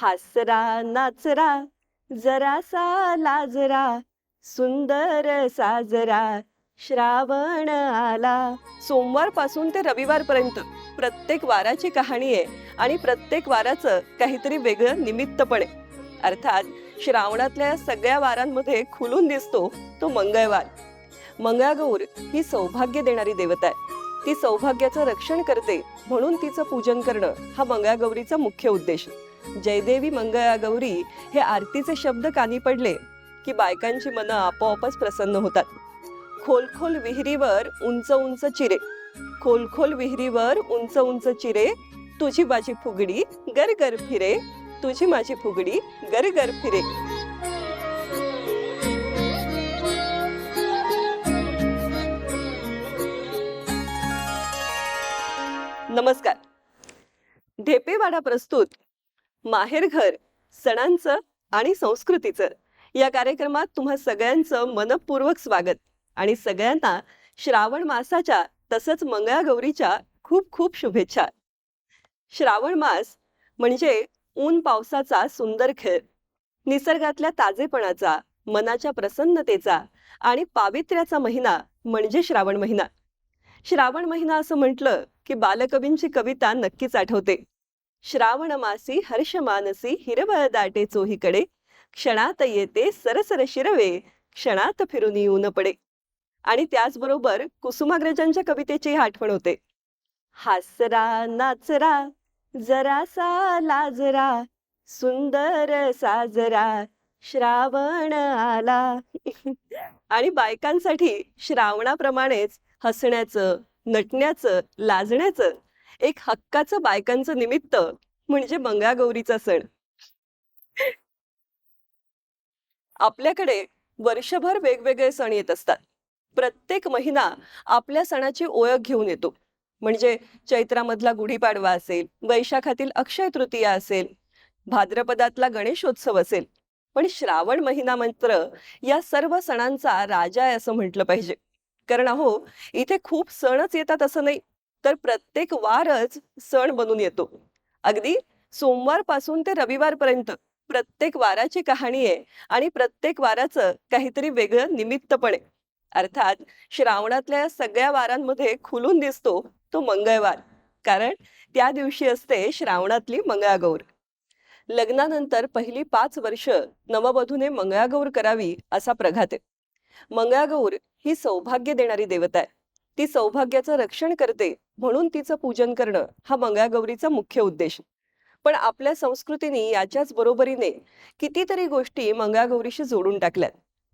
हासरा नाचरा जरासा लाजरा सुंदर साजरा श्रावण आला. सोमवारपासून ते रविवारपर्यंत प्रत्येक वाराची कहाणी आहे आणि प्रत्येक वाराचं काहीतरी वेगळं निमित्त पण आहे. अर्थात श्रावणातल्या सगळ्या वारांमध्ये खुलून दिसतो तो मंगळवार. मंगळागौर ही सौभाग्य देणारी देवता आहे. ती सौभाग्याचं रक्षण करते म्हणून तिचं पूजन करणं हा मंगळागौरीचा मुख्य उद्देश जयदेवी मंगळागौरी हे आरतीचे शब्द कानी पडले की बायकांची मनं आपोआपच प्रसन्न होतात. खोल खोल विहिरीवर उंच उंच चिरे. खोल खोल विहिरीवर उंच उंच चिरे. तुझी माझी फुगडी गर गर फिरे. तुझी माझी फुगडी गर गर फिरे. नमस्कार. ढेपेवाडा प्रस्तुत माहेरघर सणांचं आणि संस्कृतीचं. या कार्यक्रमात तुम्हा सगळ्यांचं मनपूर्वक स्वागत आणि सगळ्यांना श्रावण मासाच्या तसंच मंगळागौरीच्या खूप खूप शुभेच्छा. श्रावण मास म्हणजे ऊन पावसाचा सुंदर खेळ. निसर्गातल्या ताजेपणाचा मनाच्या प्रसन्नतेचा आणि पावित्र्याचा महिना म्हणजे श्रावण महिना. श्रावण महिना असं म्हटलं की बालकवींची कविता नक्कीच आठवते. श्रावण मासी हर्ष मानसी हिरवळ दाटे चोहीकडे. क्षणात येते सरसर शिरवे क्षणात फिरून येऊन पडे. आणि त्याचबरोबर कुसुमाग्रजांच्या कवितेची आठवण होते. हासरा नाचरा जरासा लाजरा सुंदर साजरा श्रावण आला. आणि बायकांसाठी श्रावणाप्रमाणेच हसण्याचं नटण्याचं लाजण्याचं एक हक्काचं बायकांचं निमित्त म्हणजे मंगळागौरीचा सण. आपल्याकडे वर्षभर वेगवेगळे सण येत असतात. प्रत्येक महिना आपल्या सणाची ओळख घेऊन येतो. म्हणजे चैत्रामधला गुढीपाडवा असेल वैशाखातील अक्षय तृतीया असेल भाद्रपदातला गणेशोत्सव असेल पण श्रावण महिना मात्र या सर्व सणांचा राजा आहे असं म्हटलं पाहिजे. कारण अहो इथे खूप सणच येतात असं नाही. तर प्रत्येक वारच सण बनून येतो. अगदी सोमवारपासून ते रविवारपर्यंत प्रत्येक वाराची कहाणी आहे आणि प्रत्येक वाराचं काहीतरी वेगळं निमित्त पण आहे. अर्थात श्रावणातल्या सगळ्या वारांमध्ये खुलून दिसतो तो मंगळवार. कारण त्या दिवशी असते श्रावणातली मंगळागौर. लग्नानंतर पहिली पाच वर्ष नववधूने मंगळागौर करावी असा प्रघात आहे. मंगळागौर ही सौभाग्य देणारी देवता आहे. ती सौभाग्याचं रक्षण करते म्हणून तिचं पूजन करणं हा मंगळागौरीचा मुख्य उद्देश. पण आपल्या संस्कृतीने याच्याच बरोबरीने कितीतरी गोष्टी मंगळागौरीशी जोडून टाकल्यात.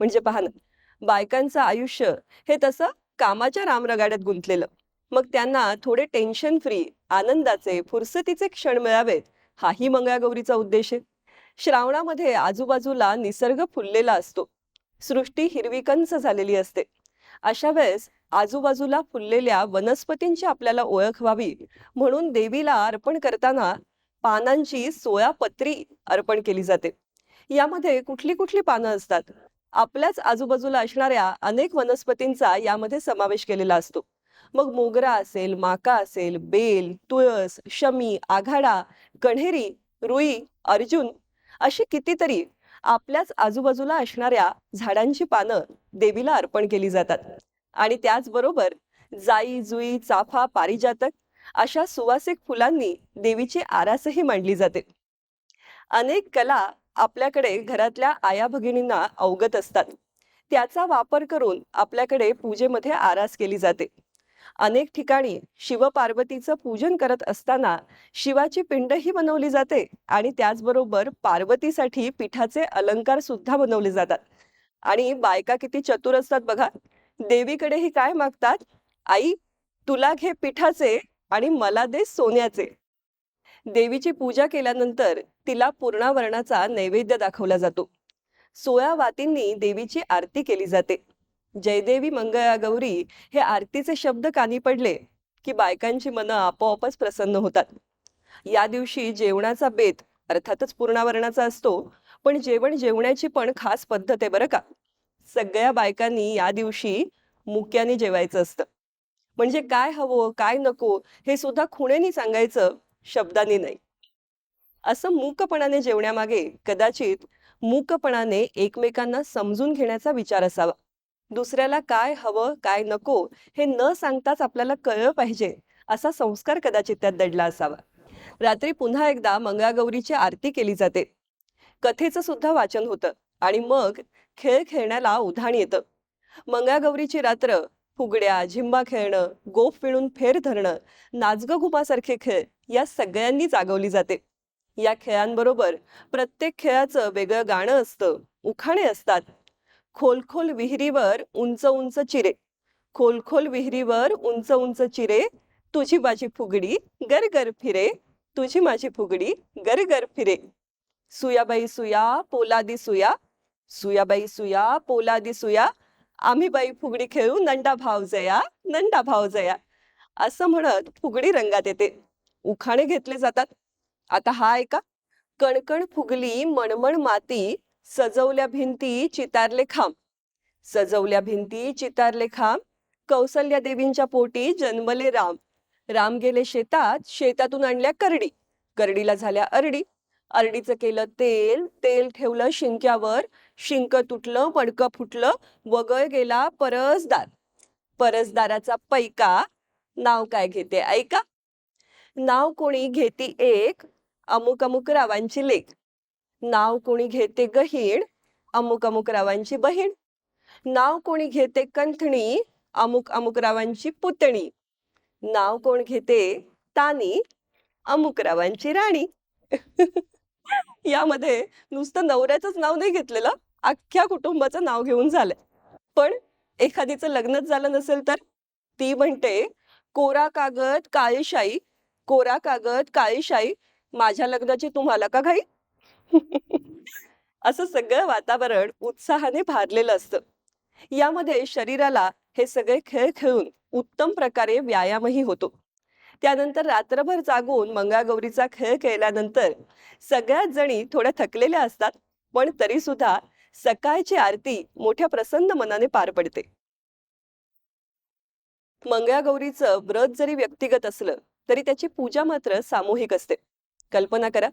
म्हणजे पहा ना बायकांचं आयुष्य हे तसं कामाच्या रामरगाड्यात गुंतलेलं. मग त्यांना थोडे टेन्शन फ्री आनंदाचे फुरसतीचे क्षण मिळावेत हाही मंगळागौरीचा उद्देश आहे. श्रावणामध्ये आजूबाजूला निसर्ग फुललेला असतो. सृष्टी हिरवीकंच झालेली असते. अशा वेळेस आजूबाजूला फुललेल्या वनस्पतींची आपल्याला ओळख व्हावी. म्हणून देवीला अर्पण करताना पानांची सोळा पत्री अर्पण केली जाते. यामध्ये कुठली कुठली पानं असतात? आपल्याच आजूबाजूला असणाऱ्या अनेक वनस्पतींचा यामध्ये समावेश केलेला असतो. मग मोगरा असेल माका असेल बेल तुळस शमी आघाडा कण्हेरी रुई अर्जुन अशी कितीतरी आपल्याच आजूबाजूला असणाऱ्या झाडांची पानं देवीला अर्पण केली जातात. आणि त्याचबरोबर जाई जुई चाफा पारिजातक अशा सुवासिक फुलांनी देवीची आरासही मांडली जाते. अनेक कला आपल्याकडे घरातल्या आया भगिनींना अवगत असतात. त्याचा वापर करून आपल्याकडे पूजेमध्ये आरास केली जाते. अनेक ठिकाणी शिवपार्वतीचं पूजन करत असताना शिवाची पिंडही बनवली जाते आणि त्याचबरोबर पार्वतीसाठी पिठाचे अलंकार सुद्धा बनवले जातात. आणि बायका किती चतुर असतात बघा. देवीकडेही काय मागतात? आई तुला घे पिठाचे आणि मला दे सोन्याचे. देवीची पूजा केल्यानंतर तिला पूर्णावरणाचा नैवेद्य दाखवला जातो. सोळा वातींनी देवीची आरती केली जाते. जयदेवी मंगळागौरी हे आरतीचे शब्द कानी पडले की बायकांची मनं आपोआपच प्रसन्न होतात. या दिवशी जेवणाचा बेत अर्थातच पूर्णावरणाचा असतो पण जेवण जेवण्याची पण खास पद्धत आहे बरं का? सगळ्या बायकांनी या दिवशी मुक्याने जेवायचं असतं. म्हणजे काय हवं काय नको हे सुद्धा खुणेनी सांगायचं शब्दांनी नाही. असं मूकपणाने जेवण्यामागे कदाचित मूकपणाने एकमेकांना समजून घेण्याचा विचार असावा. दुसऱ्याला काय हवं काय नको हे न सांगताच आपल्याला कळलं पाहिजे असा संस्कार कदाचित त्यात दडला असावा. रात्री पुन्हा एकदा मंगळागौरीची आरती केली जाते. कथेचं सुद्धा वाचन होतं आणि मग खेळ खेळण्याला उधाण येतं. मंगळागौरीची रात्र फुगड्या झिंबा खेळणं गोफ पिळून फेर धरणं नाचगं घुमासारखे खेळ या सगळ्यांनी जागवली जाते. या खेळांबरोबर प्रत्येक खेळाचं वेगळं गाणं असतं उखाणे असतात. खोलखोल विहिरीवर उंच उंच चिरे. खोलखोल विहिरीवर उंच उंच चिरे. तुझी माझी फुगडी गरगर फिरे. तुझी माझी फुगडी गरगर फिरे. सुयाबाई सुया पोलादी सुया सुयाबाई सुया पोलादी सुया आम्ही बाई फुगडी खेळू नंडा भाव जया नंडा भाव जया. असं म्हणत फुगडी रंगात येते. उखाणे घेतले जातात. आता हा ऐका. कणकण फुगली मणमण माती सजवल्या भिंती चितारले खांब. सजवल्या भिंती चितारले खांब. कौसल्या देवींच्या पोटी जन्मले राम. राम गेले शेतात शेतातून आणल्या करडी. करडीला झाल्या अरडी. अरडीचं केलं तेल तेल ठेवलं शिंक्यावर. शिंक तुटलं मडकं फुटलं वगळ गेला परसदार. परसदाराचा पैका नाव काय घेते ऐका. नाव कोणी घेती एक अमुक अमुक रावांची लेक नाव कोणी घेते गहीण अमुक अमुक रावांची बहीण. नाव कोणी घेते कंथणी अमुक अमुक रावांची पुतणी. नाव कोण घेते तानी अमुक रावांची राणी. यामध्ये नुसतं नवऱ्याचंच नाव नाही घेतलेलं अख्ख्या कुटुंबाचं नाव घेऊन झालंय. पण एखादीचं लग्नच झालं नसेल तर? ती म्हणते कोरा कागद काळीशाई कोरा कागद काळीशाई माझ्या लग्नाची तुम्हाला का घाई? असं सगळं वातावरण उत्साहाने भारलेलं असतं. यामध्ये शरीराला हे सगळे खेळ खेळून उत्तम प्रकारे व्यायामही होतो. त्यानंतर रात्रभर जागून मंगळागौरीचा खेळ खेळल्यानंतर सगळ्याच जणी थोड्या थकलेल्या असतात पण तरी सुद्धा सकाळची आरती मोठ्या प्रसन्न मनाने पार पडते. मंगळागौरीचं व्रत जरी व्यक्तिगत असलं तरी त्याची पूजा मात्र सामूहिक असते. कल्पना करा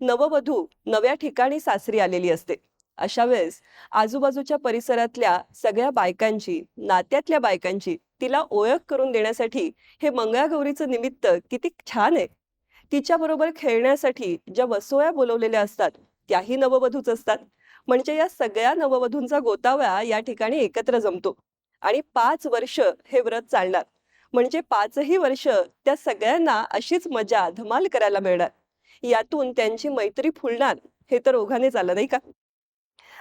नववधू नव्या ठिकाणी सासरी आलेली असते. अशा वेळेस आजूबाजूच्या परिसरातल्या सगळ्या बायकांची नात्यातल्या बायकांची तिला ओळख करून देण्यासाठी हे मंगळागौरीचं निमित्त किती छान आहे. तिच्याबरोबर खेळण्यासाठी ज्या वसोया बोलवलेल्या असतात त्याही नववधूच असतात. म्हणजे या सगळ्या नववधूंचा गोतावळा या ठिकाणी एकत्र जमतो. आणि पाच वर्ष हे व्रत चालणार. म्हणजे पाचही वर्ष त्या सगळ्यांना अशीच मजा धमाल करायला मिळणार. यातून त्यांची मैत्री फुलणार हे तर ओघाने चाललं नाही का?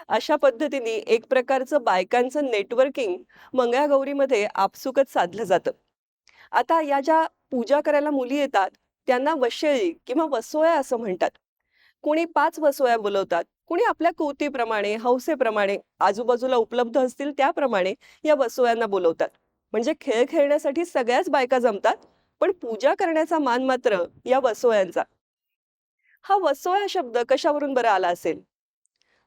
अशा पद्धतीने एक प्रकारचं बायकांचं नेटवर्किंग मंगळागौरीमध्ये आपसुकच साधलं जातं. आता या ज्या पूजा करायला मुली येतात त्यांना वशेळी किंवा वसोया असं म्हणतात. कोणी पाच वसोया बोलवतात कुणी आपल्या कुवतीप्रमाणे हौसेप्रमाणे आजूबाजूला उपलब्ध असतील त्याप्रमाणे या वसोयांना बोलवतात. म्हणजे खेळ खेळण्यासाठी सगळ्याच बायका जमतात पण पूजा करण्याचा मान मात्र या वसोयांचा हा वसोया शब्द कशावरून बरं आला असेल?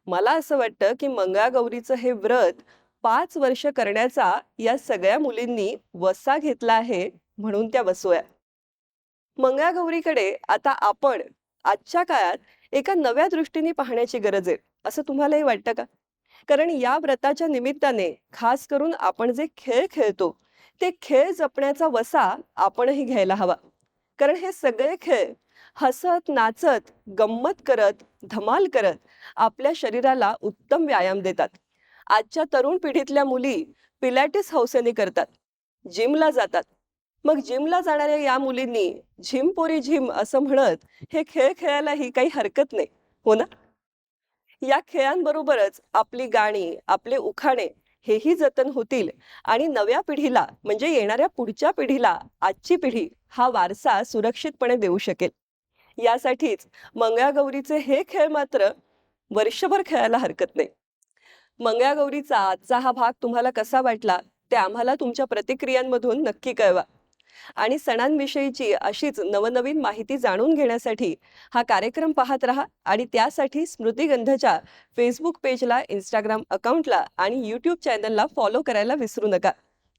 मला असं वाटतं की मंगळागौरीचं हे व्रत पाच वर्ष करण्याचा या सगळ्या मुलींनी वसा घेतला आहे म्हणून त्या वसोया मंगळागौरीकडे आता आपण आजच्या काळात एका नव्या दृष्टीने पाहण्याची गरज आहे. असं तुम्हालाही वाटतं का? कारण या व्रताच्या निमित्ताने खास करून आपण जे खेळ खेळतो ते खेळ जपण्याचा वसा आपणही घ्यायला हवा. कारण हे सगळे खेळ हसत नाचत गंमत करत धमाल करत आपल्या शरीराला उत्तम व्यायाम देतात. आजच्या तरुण पिढीतल्या मुली पिलॅटिस हौसेने करतात. जिमला जातात. मग जिमला जाणाऱ्या या मुलींनी झिम पोरी झिम असं म्हणत हे खेळ खेळायलाही काही हरकत नाही हो ना? या खेळांबरोबरच आपली गाणी आपले उखाणे हेही जतन होतील आणि नव्या पिढीला म्हणजे येणाऱ्या पुढच्या पिढीला आजची पिढी हा वारसा सुरक्षितपणे देऊ शकेल. यासाठीच मंगळागौरीचे हे खेळ मात्र वर्षभर खेळायला हरकत नाही. मंगळागौरीचा आजचा हा भाग तुम्हाला कसा वाटला ते आम्हाला तुमच्या प्रतिक्रियांमधून नक्की कळवा. आणि सणांविषयीची अशीच नवनवीन माहिती जाणून घेण्यासाठी हा कार्यक्रम पाहत राहा आणि त्यासाठी स्मृतिगंधच्या फेसबुक पेजला इंस्टाग्राम अकाउंटला आणि यूट्यूब चॅनलला फॉलो करायला विसरू नका.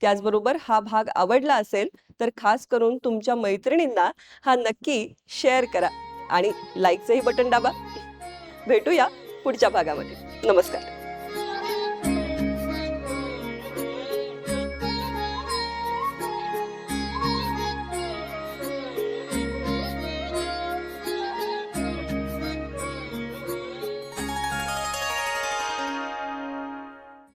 त्याचबरोबर हा भाग आवडला असेल तर खास करून तुमच्या मैत्रिणींना हा नक्की शेअर करा. आणि लाईकचंही बटन दाबा. भेटूया पुढच्या भागामध्ये. नमस्कार.